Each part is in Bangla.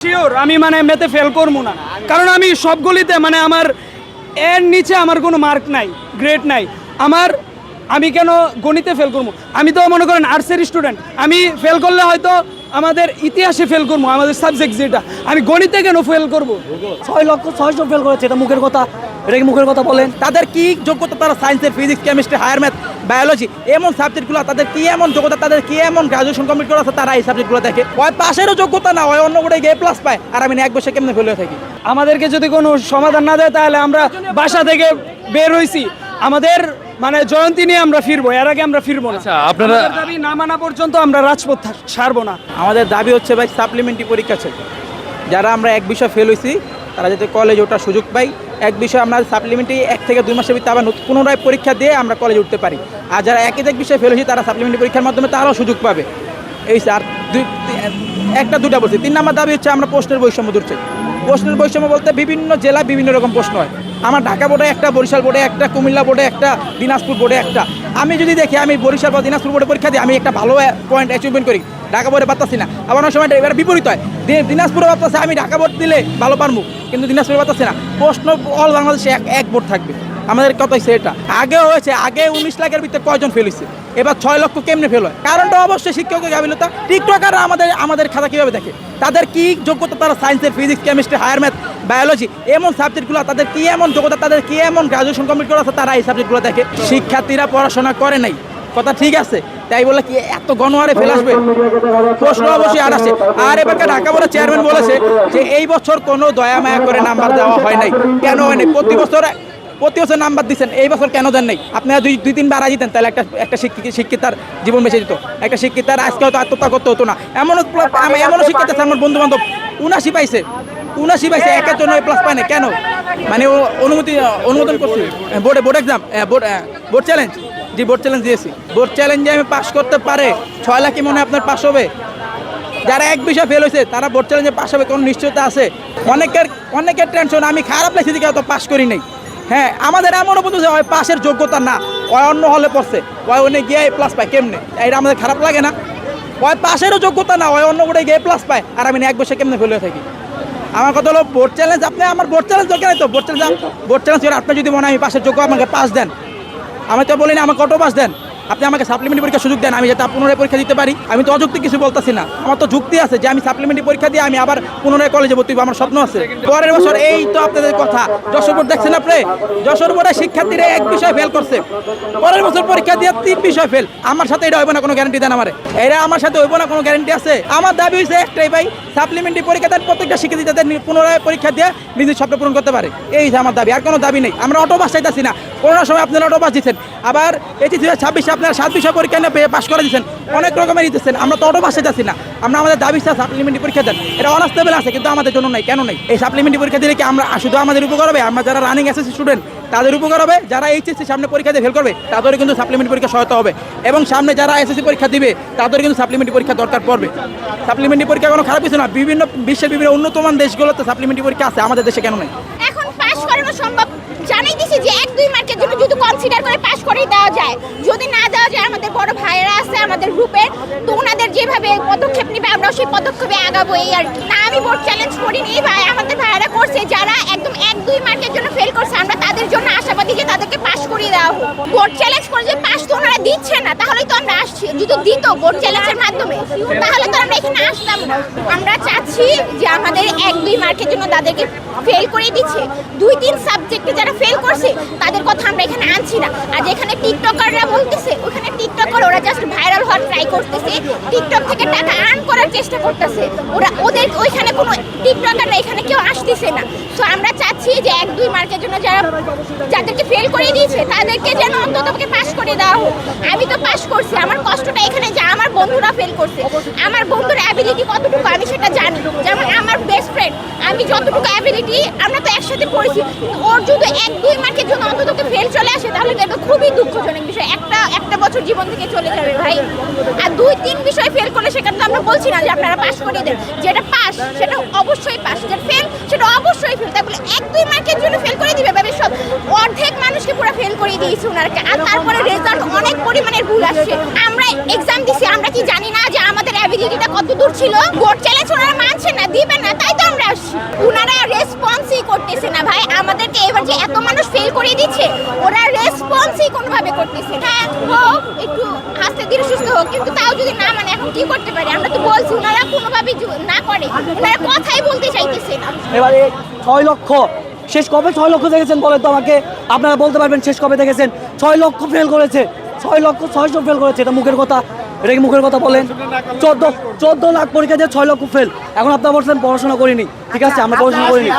শিওর আমি মানে মেতে ফেল করব না। কারণ আমি সবগুলিতে মানে আমার এর নিচে আমার কোনো মার্ক নাই গ্রেড নাই। আমার, আমি কেন গণিতে ফেল করব? আমি তো মনে করেন আর্টসের স্টুডেন্ট আমি ফেল করলে হয়তো আমাদের ইতিহাসে ফেল করব আমাদের সাবজেক্ট যেটা। আমি গণিতে কেন ফেল করব? ছয় লক্ষ ছয়শো ফেল করেছে এটা মুখের কথা। এটা কি মুখের কথা বলেন? তাদের কি যোগ্যতা? তারা সায়েন্সের physics chemistry higher math biology এমন সাবজেক্টগুলো তাদের কি এমন যোগ্যতা? তাদের কি এমন গ্রাজুয়েশন কমপ্লিট করা আছে? তারা এই সাবজেক্টগুলো দেখে। ওই পাশেরও যোগ্যতা না ওই অন্য করে গিয়ে প্লাস পায়। আর আমি এক বছর কেমনে ফেলে থাকি? আমাদেরকে যদি কোনো সমাধান না দেয় তাহলে আমরা বাসা থেকে বের হইছি। আমাদের মানে জয়ন্তী নিয়ে আমরা ফিরবো এর আগে আমরা ফিরবো না। আচ্ছা, আপনারা- দাবি না মানা পর্যন্ত আমরা রাজপথ ছাড়বো না। আমাদের দাবি হচ্ছে ভাই সাপ্লিমেন্টারি পরীক্ষা চাই যারা আমরা এক বিষয় ফেল হয়েছি তারা যাতে কলেজে ওঠার সুযোগ পাই। এক বিষয় আমরা সাপ্লিমেন্টারি এক থেকে দুই মাসের ভিতরে আবার পুনরায় পরীক্ষা দিয়ে আমরা কলেজে উঠতে পারি। আর যারা এক এক বিষয়ে ফেল হয়েছি তারা সাপ্লিমেন্টারি পরীক্ষার মাধ্যমে তারাও সুযোগ পাবে। এই আর দুই একটা দুটা বলছি। তিন নম্বর দাবি হচ্ছে আমরা প্রশ্নের বৈষম্য দূর চাই। প্রশ্নের বৈষম্য বলতে বিভিন্ন জেলায় বিভিন্ন রকম প্রশ্ন হয়। আমার ঢাকা বোর্ডে একটা, বরিশাল বোর্ডে একটা, কুমিল্লা বোর্ডে একটা, দিনাজপুর বোর্ডে একটা। আমি যদি দেখি, আমি বরিশাল বা দিনাজপুর বোর্ডে পরীক্ষা দিই, আমি একটা ভালো পয়েন্ট অ্যাচিভমেন্ট করি। ঢাকা বোর্ডে পাতাছি না। আবার অনেক সময় এবার বিপরীত হয়। দিনাজপুরে পারতাছে, আমি ঢাকা বোর্ড দিলে ভালো পারব কিন্তু দিনাজপুরে পারতাছি না। প্রশ্ন অল বাংলাদেশে এক এক বোর্ড থাকবে। আমাদের কত হয়েছে এটা। আগে হয়েছে, আগে উনিশ লাখের ভিতরে কয়জন ফেলেছে এবার ছয় লক্ষ কেমনে ফেল হয়? কারণটা অবশ্যই শিক্ষকের গাবিলতা টিকটকাররা আমাদের আমাদের খাতা কীভাবে দেখে? তাদের কি যোগ্যতা? তারা সায়েন্সের physics chemistry higher math biology এমন সাবজেক্টগুলো তাদের কি এমন যোগ্যতা? তাদের কি এমন গ্রাজুয়েশন কমপ্লিট করা আছে? তারা এই সাবজেক্টগুলো দেখে। শিক্ষার্থীরা পড়াশোনা করে নাই। কথা ঠিক আছে? তাই বলে কি এত গণহারে ফেলে আসবে? প্রশ্ন অবশ্যই আর আছে আর এবারকার ঢাকা বোর্ডের চেয়ারম্যান বলেছে যে, এই বছর কোনো দয়া মায়া করে নাম্বার দেওয়া হয় নাই। কেন হয় নাই? প্রতি বছর প্রতি বছর নাম্বার দিচ্ছেন এই বছর কেন দেন নাই? আপনারা দুই দুই তিনবার দিতেন, তাহলে একটা একটা শিক্ষিত, শিক্ষিতার জীবন বেঁচে যেত একটা শিক্ষিতার আজকে হয়তো আত্মহত্যা করতে হতো না। এমনও এমনও শিক্ষিত আছে আমার বন্ধু বান্ধব উনাশি পাইছে। উনাশি পাইছে, একের জন্য প্লাস পায় না কেন? মানে ও অনুমতি অনুমোদন করছি। বোর্ডে board exam board board challenge জি বোর্ড চ্যালেঞ্জ দিয়েছি। বোর্ড চ্যালেঞ্জে আমি পাস করতে পারে, ছয় লাখই মনে আপনার পাশ হবে। যারা এক বিষয় ফেল হয়েছে, তারা বোর্ড চ্যালেঞ্জে পাশ হবে, কোনো নিশ্চয়তা আছে? অনেকের অনেকের টেনশন আমি খারাপ লাগছে দিকে অত পাশ করি নাই। হ্যাঁ আমাদের এমনও যে ওই পাশের যোগ্যতা না। ওই অন্য হলে পড়ছে। ওই অন্য গিয়ে প্লাস পায় কেমনে? এটা আমাদের খারাপ লাগে না। ওই পাশেরও যোগ্যতা না, ওই অন্য করে গিয়ে প্লাস পায়। আর আমি এক বছর কেমনে ফেলে থাকি? আমার কথা হলো বোর্ড চ্যালেঞ্জ আপনি, আমার বোর্ড চ্যালেঞ্জ দরকার তো? বোর্ড চ্যালেঞ্জ বোর্ড চ্যালেঞ্জ আপনি যদি মনে হয় আমি পাশের যোগ্য, আমাকে পাস দেন। আমি তো বলিনি, আমাকে কত পাস দেন। আপনি আমাকে সাপ্লিমেন্টারি পরীক্ষা সুযোগ দেন, আমি যাতে পুনরায় পরীক্ষা দিতে পারি। আমি তো অযুক্তি কিছু বলতেছি না। আমার তো যুক্তি আছে যে আমি সাপ্লিমেন্টারি পরীক্ষা দিয়ে আমি আবার পুনরায় কলেজে ভর্তি আমার স্বপ্ন আছে। পরের বছর এই তো আপনাদের কথা। যশোর বোর্ড দেখছেন আপনি? যশোর বোর্ডে শিক্ষার্থীরা এক বিষয় ফেল করছে। পরের বছর পরীক্ষা দিয়ে তিন বিষয় ফেল আমার সাথে এটা হইব না, কোনো গ্যারান্টি দেন আমার। এরা আমার সাথে হইব না, কোনো গ্যারান্টি আছে? আমার দাবি হয়েছে একটাই ভাই সাপ্লিমেন্টারি পরীক্ষা দেন, প্রত্যেকটা শিক্ষার্থী যাতে পুনরায় পরীক্ষা দিয়ে নিজের স্বপ্ন পূরণ করতে পারে। এই যে আমার দাবি, আর কোনো দাবি নেই। আমরা অটো বাস চাইতেছি না। করোনার সময় আপনারা অটো বাস দিচ্ছেন আবার এটি দু হাজার ছাব্বিশে আপনারা সাত বিষয় পরীক্ষা নিয়ে পেয়ে পাশ করে দিচ্ছেন অনেক রকমের দিতেছেন আমরা তো অটো বাস চাইতেছি না। আমরা আমাদের দাবি সাপ্লিমেন্টারি পরীক্ষা দেন। এটা অনাস্টেবল আছে, কিন্তু আমাদের জন্য নাই। কেন নেই? এই সাপ্লিমেন্টারি পরীক্ষা দিলে কি আমরা শুধু আমাদের উপকার হবে? আমরা যারা রানিং এসএসসি স্টুডেন্ট তাদের উপকার হবে? যারা এইচএসসি সামনে পরীক্ষা দিয়ে ফেল করবে, তাদেরও কিন্তু সাপ্লিমেন্টারি পরীক্ষা সহায়তা হবে। এবং সামনে যারা এসএসসি পরীক্ষা দিবে তাদের কিন্তু সাপ্লিমেন্টারি পরীক্ষা দরকার পড়বে। সাপ্লিমেন্টারি পরীক্ষা কোনো খারাপ কিছু না। বিভিন্ন বিশ্বের বিভিন্ন উন্নতমান দেশগুলোতে সাপ্লিমেন্টারি পরীক্ষা আছে। আমাদের দেশে কেন নেই? পাশ করানো সম্ভব। জানাই দিছি যে এক, দুই মার্কের জন্য যদি কনসিডার করে পাশ করেই দেওয়া যায়। যদি না দেওয়া যায়, আমাদের বড় ভাইয়েরা আছে আমাদের গ্রুপে তো ওনাদের যেভাবে পদক্ষেপ নেবে, আমরাও সেই পদক্ষেপে আগাবো এই আর কি। না, আমি বোর্ড চ্যালেঞ্জ করিনি ভাই, আমাদের ভাইয়েরা করছে, যারা একদম এক, দুই মার্কের জন্য ফেল করছে, আমরা তাদের জন্য আশাবাদী যে তাদেরকে পাশ করিয়ে দেওয়া হোক। বোর্ড চ্যালেঞ্জ করে যে পাশ তো ওনারা দিচ্ছে না, তাহলেই তো আমরা আসছি। যদি দিত বোর্ড চ্যালেঞ্জের মাধ্যমে, তাহলে আমরা এখানে আসতাম না। আমরা চাচ্ছি যে আমাদের এক দুই মার্কের জন্য তাদেরকে ফেল করে দিচ্ছে। দুই তিন সাবজেক্টে যারা ফেল করছে, তাদের কথা আমরা এখানে আনছি না। আর যেখানে টিকটকাররা বলতেছে, ওখানে টিকটকার ওরা জাস্ট ভাইরাল হওয়ার ট্রাই করতেছে। টিকটক থেকে টাকা আর্ন করার চেষ্টা করতেছে। ওরা, ওদের ওইখানে কোনো টিকটকার না এখানে কেউ আসতেছে না। তো আমরা চাচ্ছি যে এক, দুই মার্কের জন্য যারা যাদেরকে ফেল করে দিয়েছে, তাদেরকে যেন অন্তত পাস করে দেওয়া হোক। আমি তো পাস করছি, আমার কষ্টটা এখানে যে আমার বন্ধুরা ফেল করছে, আমার বন্ধুর অ্যাবিলিটি কতটুকু আমি সেটা জানি। যেমন আমার বেস্ট ফ্রেন্ড আমি যতটুকু অ্যাবিলিটি আমরা তো একসাথে পড়েছি ওর যদি এক, দুই মার্কের জন্য অন্তত ফেল চলে আসে, তাহলে এটা খুবই দুঃখজনক বিষয়। একটা একটা বছর জীবন থেকে চলে যাবে ভাই। আর দুই, তিন বিষয় ফেল করলে সেখানে তো আমরা বলছি না যে আপনারা পাস করে দেন। যেটা পাস সেটা অবশ্যই পাস যেটা ফেল সেটা অবশ্যই ফেল তাই এক দুই মার্কের জন্য ফেল করে দিবে ভাবে সব অর্ধেক মানুষকে পুরো ফেল করে দিয়েছে ওনারকে। আর তারপরে রেজাল্ট অনেক পরিমাণের ভুল আসছে। আমরা এক্সাম দিছি, আমরা কি জানি না যে আমাদের অ্যাবিলিটি ফ্যাসিলিটিটা কত দূর ছিল? ভোট চাইলে ওনারা মানছে না, দিবে না, তাই তো আমরা আসছি। ওনারা রেসপন্সই করতেছে না ভাই। আমাদেরকে এবার যে এত মানুষ ফেল করে দিচ্ছে, ওরা রেসপন্সই কোনোভাবে করতেছে হ্যাঁ হোক, একটু হাসতে ধীরে সুস্থ হোক, কিন্তু তাও যদি না মানে এখন কি করতে পারি? আমরা তো বলছি, ওনারা কোনোভাবে না করে। ওনারা কথাই বলতে চাইতেছে না। এবারে ছয় লক্ষ শেষ কবে ছয় লক্ষ দেখেছেন বলেন তো আমাকে? আপনারা বলতে পারবেন শেষ কবে দেখেছেন? ছয় লক্ষ ফেল করেছে। ছয় লক্ষ ছয়শো ফেল করেছে এটা মুখের কথা। এটা কি মুখের কথা বলেন? চোদ্দ চোদ্দ লাখ পরীক্ষা দিয়ে ছয় লক্ষ ফেল এখন আপনারা বলছেন পড়াশোনা করিনি। ঠিক আছে আমরা পড়াশোনা করিনি।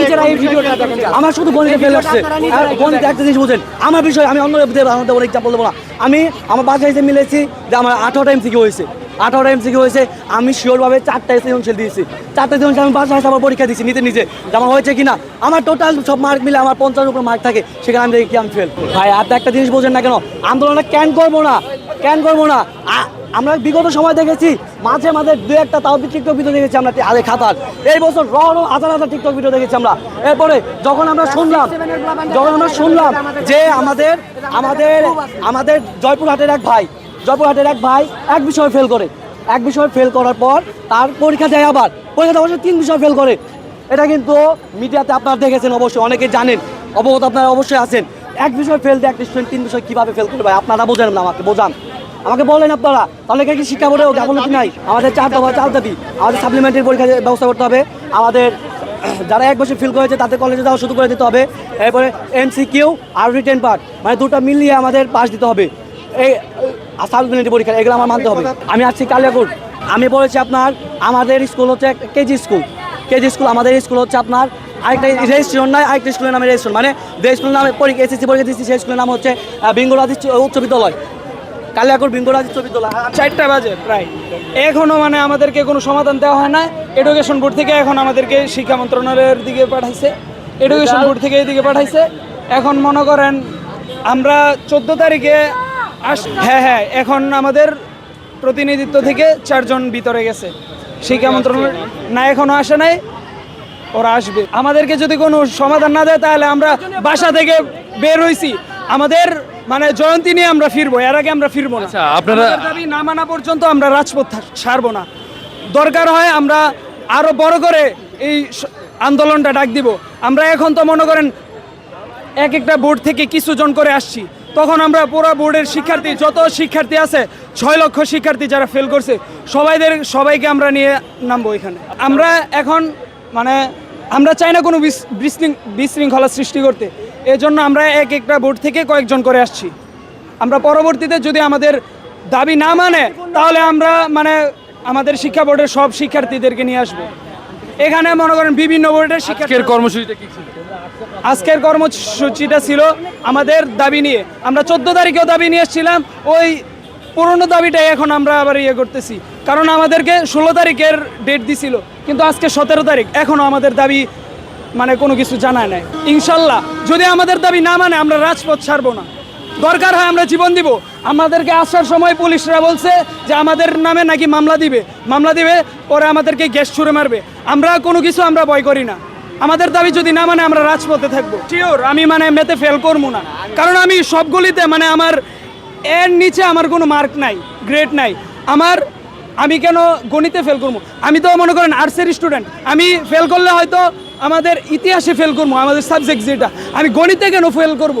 নিজেরা এই ভিডিওটা দেখেন। আমার শুধু গণিতে ফেল আসছে গণিতে একটা জিনিস বুঝেন। আমার বিষয় আমি অন্য আমাদের না আমি আমার বাসায় এসে মিলেছি যে আমার আঠারোটা এম সিকিউ হয়েছে। আঠারোটা এম সিকিউ হয়েছে, আমি শিওরভাবে চারটা সৃজনশীল দিয়েছি। চারটা সৃজনশীল আমি এসে আবার পরীক্ষা দিয়েছি নিজে যে আমার হয়েছে কিনা, আমার টোটাল সব মার্ক মিলে আমার পঞ্চাশ উপর মার্ক থাকে, সেখানে আমি দেখি কি আমি ফেল ভাই, আর একটা জিনিস বোঝেন না কেন আন্দোলনটা ক্যান করব না? ক্যান করব না? আমরা বিগত সময় দেখেছি, মাঝে মাঝে দু একটা তাও টিকটক ভিডিও দেখেছি আমরা আগে খাতার এই বছর র র হাজার হাজার টিকটক ভিডিও দেখেছি আমরা। এরপরে যখন আমরা শুনলাম, যখন আমরা শুনলাম যে আমাদের আমাদের আমাদের জয়পুরহাটের এক ভাই জয়পুরহাটের এক ভাই এক বিষয় ফেল করে। এক বিষয় ফেল করার পর তার পরীক্ষা দেয় আবার। পরীক্ষা অবশ্যই তিন বিষয় ফেল করে। এটা কিন্তু মিডিয়াতে আপনারা দেখেছেন, অবশ্যই অনেকে জানেন। অবগত আপনারা অবশ্যই আছেন। এক বিষয় ফেল দিয়ে একটা স্টুডেন্ট তিন বিষয় কীভাবে ফেল করবে আপনারা বোঝেন না আমাকে, বোঝান। আমাকে বলেন আপনারা। তাহলে কি শিক্ষা বোর্ডেও গাফলতি নাই? আমাদের চার দফা, চার দাবি। আমাদের সাপ্লিমেন্টারি পরীক্ষা ব্যবস্থা করতে হবে। আমাদের যারা এক বছর ফিল করেছে, তাদের কলেজে যাওয়া শুরু করে দিতে হবে। এরপরে এমসি কিউ আর রিটেন পার্ট মানে দুটো মিলিয়ে আমাদের পাস দিতে হবে। এই সাপ্লিমেন্টারি পরীক্ষা, এগুলো আমার মানতে হবে। আমি আসছি কালিয়াকুট। আমি বলেছি আপনার আমাদের স্কুল হচ্ছে কেজি স্কুল। কেজি স্কুল আমাদের স্কুল হচ্ছে আপনার আরেকটা রেজিস্ট্রেশন নয়, আরেকটা স্কুলের নামে রেজিস্ট্রেশন। মানে যে স্কুলের নামে পরীক্ষা, এসএসসি পরীক্ষা দিচ্ছি সেই স্কুলের নাম হচ্ছে বেঙ্গলাদি উচ্চ বিদ্যালয়। কালিয়াকুর বেঙ্গলাদি উচ্চ বিদ্যালয়। চারটা বাজে প্রায়। এখনও মানে আমাদেরকে কোনো সমাধান দেওয়া হয় না এডুকেশন বোর্ড থেকে এখন আমাদেরকে শিক্ষা মন্ত্রণালয়ের দিকে পাঠাইছে। এডুকেশন বোর্ড থেকে এদিকে পাঠাইছে। এখন মনে করেন, আমরা চোদ্দ তারিখে হ্যাঁ হ্যাঁ এখন আমাদের প্রতিনিধিত্ব থেকে চারজন ভিতরে গেছে। শিক্ষা মন্ত্রণালয় না? এখনও আসে নাই ওরা আসবে। আমাদেরকে যদি কোনো সমাধান না দেয় তাহলে আমরা বাসা থেকে বের হয়েছি আমাদের মানে জয়ন্তী নিয়ে আমরা ফিরবো এর আগে আমরা ফিরবো না। আচ্ছা, আপনারা- দাবি না মানা পর্যন্ত আমরা রাজপথ ছাড়বো না। দরকার হয় আমরা আরও বড় করে এই আন্দোলনটা ডাক দিব। আমরা এখন তো মনে করেন এক একটা বোর্ড থেকে কিছু জন করে আসছি। তখন আমরা পুরো বোর্ডের শিক্ষার্থী, যত শিক্ষার্থী আছে, ছয় লক্ষ শিক্ষার্থী যারা ফেল করছে, সবাইদের, সবাইকে আমরা নিয়ে নামবো এখানে। আমরা এখন মানে আমরা চাই না কোনো বিশ- বিশৃঙ্খলা সৃষ্টি করতে। এই জন্য আমরা এক একটা বোর্ড থেকে কয়েকজন করে আসছি। আমরা পরবর্তীতে যদি আমাদের দাবি না মানে তাহলে আমরা মানে আমাদের শিক্ষা বোর্ডের সব শিক্ষার্থীদেরকে নিয়ে আসব। এখানে মনে করেন বিভিন্ন বোর্ডের আজকের শিক্ষার্থী কর্মসূচিটা কি ছিল? আজকের কর্মসূচিটা ছিল আমাদের দাবি নিয়ে। আমরা চোদ্দ তারিখেও দাবি নিয়ে এসেছিলাম ওই পুরনো দাবিটাই এখন আমরা আবার ইয়ে করতেছি। কারণ আমাদেরকে ষোলো তারিখের ডেট দিছিল কিন্তু আজকে সতেরো তারিখ এখনও আমাদের দাবি মানে কোনো কিছু জানায় নাই। ইনশাল্লাহ যদি আমাদের দাবি না মানে আমরা রাজপথ ছাড়বো না। দরকার হয় আমরা জীবন দিব। আমাদেরকে আসার সময় পুলিশরা বলছে যে আমাদের নামে নাকি মামলা দিবে। মামলা দিবে, পরে আমাদেরকে গ্যাস ছুড়ে মারবে। আমরা কোনো কিছু আমরা ভয় করি না। আমাদের দাবি যদি না মানে আমরা রাজপথে থাকব। শিওর আমি মানে মেতে ফেল করব না। কারণ আমি সবগুলিতে মানে আমার এর নিচে আমার কোনো মার্ক নাই গ্রেড নাই। আমার, আমি কেন গণিতে ফেল করব? আমি তো মনে করেন আর্টসের স্টুডেন্ট আমি ফেল করলে হয়তো আমাদের ইতিহাসে ফেল করব, আমাদের সাবজেক্ট যেটা। আমি গণিতে কেন ফেল করব?